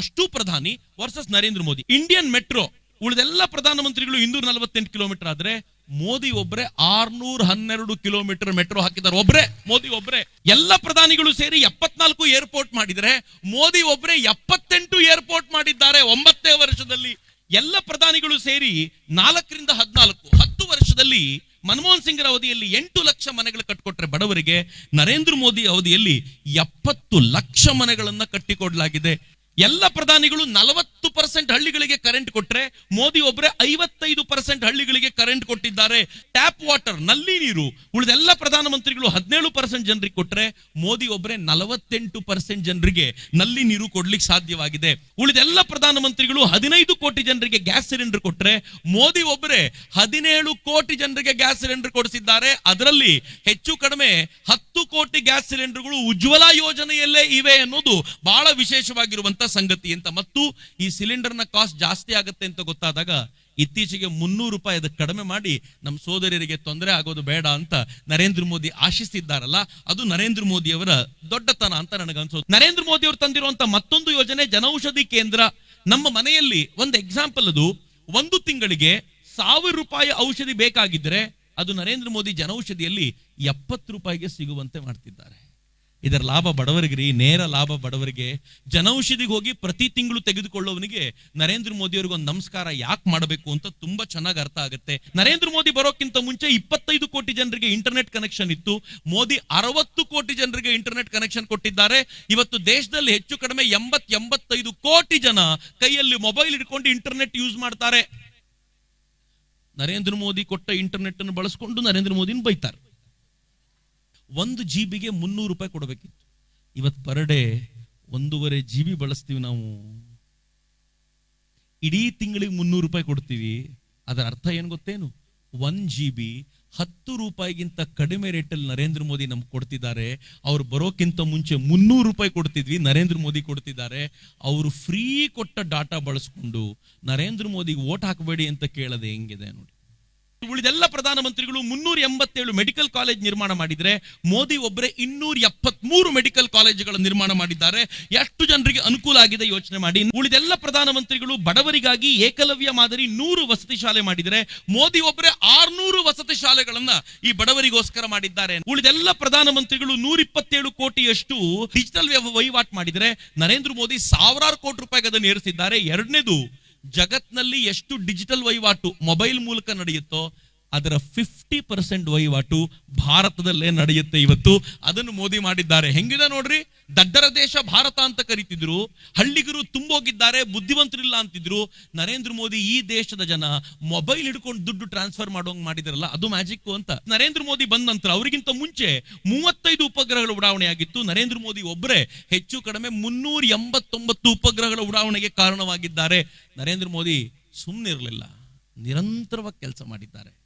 ಅಷ್ಟು ಪ್ರಧಾನಿ versus Narendra Modi. Indian metro ಉಳಿದೆಲ್ಲ ಪ್ರಧಾನಮಂತ್ರಿಗಳು ಇನ್ನೂರ ನಲವತ್ತೆಂಟು ಕಿಲೋಮೀಟರ್ ಆದ್ರೆ ಮೋದಿ ಒಬ್ರೆ ಆರ್ನೂರ ಹನ್ನೆರಡು ಕಿಲೋಮೀಟರ್ ಮೆಟ್ರೋ ಹಾಕಿದ್ದಾರೆ. ಒಬ್ರೆ, ಮೋದಿ ಒಬ್ರೆ. ಎಲ್ಲ ಪ್ರಧಾನಿಗಳು ಸೇರಿ ಎಪ್ಪತ್ನಾಲ್ಕು ಏರ್ಪೋರ್ಟ್ ಮಾಡಿದರೆ ಮೋದಿ ಒಬ್ರೆ ಎಪ್ಪತ್ತೆಂಟು ಏರ್ಪೋರ್ಟ್ ಮಾಡಿದ್ದಾರೆ ಒಂಬತ್ತೇ ವರ್ಷದಲ್ಲಿ. ಎಲ್ಲ ಪ್ರಧಾನಿಗಳು ಸೇರಿ ನಾಲ್ಕರಿಂದ ಹದಿನಾಲ್ಕು, ಹತ್ತು ವರ್ಷದಲ್ಲಿ ಮನಮೋಹನ್ ಸಿಂಗ್ರ ಅವಧಿಯಲ್ಲಿ ಎಂಟು ಲಕ್ಷ ಮನೆಗಳು ಕಟ್ಟಿಕೊಟ್ರೆ ಬಡವರಿಗೆ ನರೇಂದ್ರ ಮೋದಿ ಅವಧಿಯಲ್ಲಿ ಎಪ್ಪತ್ತು ಲಕ್ಷ ಮನೆಗಳನ್ನ ಕಟ್ಟಿಕೊಡ್ಲಾಗಿದೆ. ಎಲ್ಲ ಪ್ರಧಾನಿಗಳು ನಲವತ್ತು ಪರ್ಸೆಂಟ್ ಹಳ್ಳಿಗಳಿಗೆ ಕರೆಂಟ್ ಕೊಟ್ರೆ ಮೋದಿ ಒಬ್ಬರೇ ಐವತ್ತೈದು ಪರ್ಸೆಂಟ್ ಹಳ್ಳಿಗಳಿಗೆ ಕರೆಂಟ್ ಕೊಟ್ಟಿದ್ದಾರೆ. ಟ್ಯಾಪ್ ವಾಟರ್ನಲ್ಲಿ ನೀರು ಉಳಿದೆಲ್ಲ ಪ್ರಧಾನಮಂತ್ರಿಗಳು ಹದಿನೇಳು ಪರ್ಸೆಂಟ್ ಜನರಿಗೆ ಕೊಟ್ಟರೆ ಮೋದಿ ಒಬ್ಬರೇ ನಲವತ್ತೆಂಟು ಪರ್ಸೆಂಟ್ ಜನರಿಗೆ ನಲ್ಲಿ ನೀರು ಕೊಡ್ಲಿಕ್ಕೆ ಸಾಧ್ಯವಾಗಿದೆ. ಉಳಿದೆಲ್ಲ ಪ್ರಧಾನಮಂತ್ರಿಗಳು ಹದಿನೈದು ಕೋಟಿ ಜನರಿಗೆ ಗ್ಯಾಸ್ ಸಿಲಿಂಡರ್ ಕೊಟ್ರೆ ಮೋದಿ ಒಬ್ಬರೇ ಹದಿನೇಳು ಕೋಟಿ ಜನರಿಗೆ ಗ್ಯಾಸ್ ಸಿಲಿಂಡರ್ ಕೊಡಿಸಿದ್ದಾರೆ. ಅದರಲ್ಲಿ ಹೆಚ್ಚು ಕಡಿಮೆ ಹತ್ತು ಕೋಟಿ ಗ್ಯಾಸ್ ಸಿಲಿಂಡರ್ಗಳು ಉಜ್ವಲ ಯೋಜನೆಯಲ್ಲೇ ಇವೆ ಅನ್ನೋದು ಬಹಳ ವಿಶೇಷವಾಗಿರುವಂತ ಸಂಗತಿ ಅಂತ. ಮತ್ತು ಈ ಸಿಲಿಂಡರ್ನ ಕಾಸ್ಟ್ ಜಾಸ್ತಿ ಆಗುತ್ತೆ ಅಂತ ಗೊತ್ತಾದಾಗ ಇತ್ತೀಚೆಗೆ ಮುನ್ನೂರು ರೂಪಾಯಿ ಅದಕ್ಕೆ ಕಡಿಮೆ ಮಾಡಿ ನಮ್ಮ ಸೋದರಿಯರಿಗೆ ತೊಂದರೆ ಆಗೋದು ಬೇಡ ಅಂತ ನರೇಂದ್ರ ಮೋದಿ ಆಶಿಸಿದ್ದಾರಲ್ಲ ಅದು ನರೇಂದ್ರ ಮೋದಿ ಅವರ ದೊಡ್ಡತನ ಅಂತ ನನಗನ್ಸೋದು ನರೇಂದ್ರ ಮೋದಿ ಅವರು ತಂದಿರುವಂತ ಮತ್ತೊಂದು ಯೋಜನೆ, ಜನೌಷಧಿ ಕೇಂದ್ರ. ನಮ್ಮ ಮನೆಯಲ್ಲಿ ಒಂದು ಎಕ್ಸಾಂಪಲ್ ಅದು. ಒಂದು ತಿಂಗಳಿಗೆ ಸಾವಿರ ರೂಪಾಯಿ ಔಷಧಿ ಬೇಕಾಗಿದ್ರೆ ಅದು ನರೇಂದ್ರ ಮೋದಿ ಜನೌಷಧಿಯಲ್ಲಿ ಎಪ್ಪತ್ತು ರೂಪಾಯಿಗೆ ಸಿಗುವಂತೆ ಮಾಡ್ತಿದ್ದಾರೆ. ಇದರ ಲಾಭ ಬಡವರಿಗೆ ರೀ, ನೇರ ಲಾಭ ಬಡವರಿಗೆ. ಜನೌಷಧಿಗೆ ಹೋಗಿ ಪ್ರತಿ ತಿಂಗಳು ತೆಗೆದುಕೊಳ್ಳೋವನಿಗೆ ನರೇಂದ್ರ ಮೋದಿ ಅವ್ರಿಗೆ ಒಂದು ನಮಸ್ಕಾರ ಯಾಕೆ ಮಾಡಬೇಕು ಅಂತ ತುಂಬಾ ಚೆನ್ನಾಗಿ ಅರ್ಥ ಆಗುತ್ತೆ. ನರೇಂದ್ರ ಮೋದಿ ಬರೋಕ್ಕಿಂತ ಮುಂಚೆ ಇಪ್ಪತ್ತೈದು ಕೋಟಿ ಜನರಿಗೆ ಇಂಟರ್ನೆಟ್ ಕನೆಕ್ಷನ್ ಇತ್ತು. ಮೋದಿ ಅರವತ್ತು ಕೋಟಿ ಜನರಿಗೆ ಇಂಟರ್ನೆಟ್ ಕನೆಕ್ಷನ್ ಕೊಟ್ಟಿದ್ದಾರೆ. ಇವತ್ತು ದೇಶದಲ್ಲಿ ಹೆಚ್ಚು ಕಡಿಮೆ ಎಂಬತ್ ಎಂಬತ್ತೈದು ಕೋಟಿ ಜನ ಕೈಯಲ್ಲಿ ಮೊಬೈಲ್ ಇಟ್ಕೊಂಡು ಇಂಟರ್ನೆಟ್ ಯೂಸ್ ಮಾಡ್ತಾರೆ. ನರೇಂದ್ರ ಮೋದಿ ಕೊಟ್ಟ ಇಂಟರ್ನೆಟ್ ಅನ್ನು ಬಳಸ್ಕೊಂಡು ನರೇಂದ್ರ ಮೋದಿನ ಬೈತಾರೆ. ಒಂದು ಜಿ ಬಿಗೆ ಮುನ್ನೂರು ರೂಪಾಯಿ ಕೊಡಬೇಕಿತ್ತು. ಇವತ್ತು ಪರ್ ಡೇ ಒಂದೂವರೆ ಜಿ ಬಿ ಬಳಸ್ತೀವಿ ನಾವು. ಇಡೀ ತಿಂಗಳಿಗೆ ಮುನ್ನೂರು ರೂಪಾಯಿ ಕೊಡ್ತೀವಿ. ಅದರ ಅರ್ಥ ಏನು ಗೊತ್ತೇನು? ಒನ್ ಜಿ ಬಿ ಹತ್ತು ರೂಪಾಯಿಗಿಂತ ಕಡಿಮೆ ರೇಟಲ್ಲಿ ನರೇಂದ್ರ ಮೋದಿ ನಮ್ಗೆ ಕೊಡ್ತಿದ್ದಾರೆ. ಅವ್ರು ಬರೋಕ್ಕಿಂತ ಮುಂಚೆ ಮುನ್ನೂರು ರೂಪಾಯಿ ಕೊಡ್ತಿದ್ವಿ, ನರೇಂದ್ರ ಮೋದಿ ಕೊಡ್ತಿದ್ದಾರೆ. ಅವರು ಫ್ರೀ ಕೊಟ್ಟ ಡಾಟಾ ಬಳಸ್ಕೊಂಡು ನರೇಂದ್ರ ಮೋದಿಗೆ ಓಟ್ ಹಾಕಬೇಡಿ ಅಂತ ಕೇಳೋದು ಹೆಂಗಿದೆ ನೋಡಿ. ಉಳಿದೆಲ್ಲ ಪ್ರಧಾನಮಂತ್ರಿಗಳು ಮುನ್ನೂರ ಎಂಬತ್ತೇಳು ಮೆಡಿಕಲ್ ಕಾಲೇಜ್ ನಿರ್ಮಾಣ ಮಾಡಿದರೆ ಮೋದಿ ಒಬ್ಬರೇ ಇನ್ನೂರ ಎಪ್ಪತ್ಮೂರು ಮೆಡಿಕಲ್ ಕಾಲೇಜುಗಳ ನಿರ್ಮಾಣ ಮಾಡಿದ್ದಾರೆ. ಎಷ್ಟು ಜನರಿಗೆ ಅನುಕೂಲ ಆಗಿದೆ ಯೋಚನೆ ಮಾಡಿ. ಉಳಿದೆಲ್ಲ ಪ್ರಧಾನಮಂತ್ರಿಗಳು ಬಡವರಿಗಾಗಿ ಏಕಲವ್ಯ ಮಾದರಿ ನೂರು ವಸತಿ ಶಾಲೆ ಮಾಡಿದರೆ ಮೋದಿ ಒಬ್ಬರೇ ಆರ್ನೂರು ವಸತಿ ಶಾಲೆಗಳನ್ನ ಈ ಬಡವರಿಗೋಸ್ಕರ ಮಾಡಿದ್ದಾರೆ. ಉಳಿದೆಲ್ಲ ಪ್ರಧಾನಮಂತ್ರಿಗಳು ನೂರ ಇಪ್ಪತ್ತೇಳು ಕೋಟಿಯಷ್ಟು ಡಿಜಿಟಲ್ ವಹಿವಾಟು ಮಾಡಿದರೆ ನರೇಂದ್ರ ಮೋದಿ ಸಾವಿರಾರು ಕೋಟಿ ರೂಪಾಯಿಗೆ ಅದನ್ನು ಏರಿಸಿದ್ದಾರೆ. ಎರಡನೇದು ಜಗತ್ನಲ್ಲಿ ಎಷ್ಟು ಡಿಜಿಟಲ್ ವಹಿವಾಟು ಮೊಬೈಲ್ ಮೂಲಕ ನಡೆಯುತ್ತೋ ಅದರ ಫಿಫ್ಟಿ ಪರ್ಸೆಂಟ್ ವಹಿವಾಟು ಭಾರತದಲ್ಲೇ ನಡೆಯುತ್ತೆ ಇವತ್ತು. ಅದನ್ನು ಮೋದಿ ಮಾಡಿದ್ದಾರೆ. ಹೆಂಗಿದೆ ನೋಡ್ರಿ? ದಡ್ಡರ ದೇಶ ಭಾರತ ಅಂತ ಕರಿತಿದ್ರು. ಹಳ್ಳಿಗರು ತುಂಬೋಗಿದ್ದಾರೆ, ಬುದ್ಧಿವಂತರಿಲ್ಲ ಅಂತಿದ್ರು. ನರೇಂದ್ರ ಮೋದಿ ಈ ದೇಶದ ಜನ ಮೊಬೈಲ್ ಹಿಡ್ಕೊಂಡು ದುಡ್ಡು ಟ್ರಾನ್ಸ್ಫರ್ ಮಾಡೋಂಗ್ ಮಾಡಿದಾರಲ್ಲ, ಅದು ಮ್ಯಾಜಿಕ್ ಅಂತ. ನರೇಂದ್ರ ಮೋದಿ ಬಂದ ನಂತರ ಅವರಿಗಿಂತ ಮುಂಚೆ ಮೂವತ್ತೈದು ಉಪಗ್ರಹಗಳ ಉಡಾವಣೆ ಆಗಿತ್ತು. ನರೇಂದ್ರ ಮೋದಿ ಒಬ್ಬರೇ ಹೆಚ್ಚು ಕಡಿಮೆ ಮುನ್ನೂರ ಎಂಬತ್ತೊಂಬತ್ತು ಉಪಗ್ರಹಗಳ ಉಡಾವಣೆಗೆ ಕಾರಣವಾಗಿದ್ದಾರೆ. ನರೇಂದ್ರ ಮೋದಿ ಸುಮ್ಮನಿರಲಿಲ್ಲ ನಿರಂತರವಾಗಿ ಕೆಲಸ ಮಾಡಿದ್ದಾರೆ.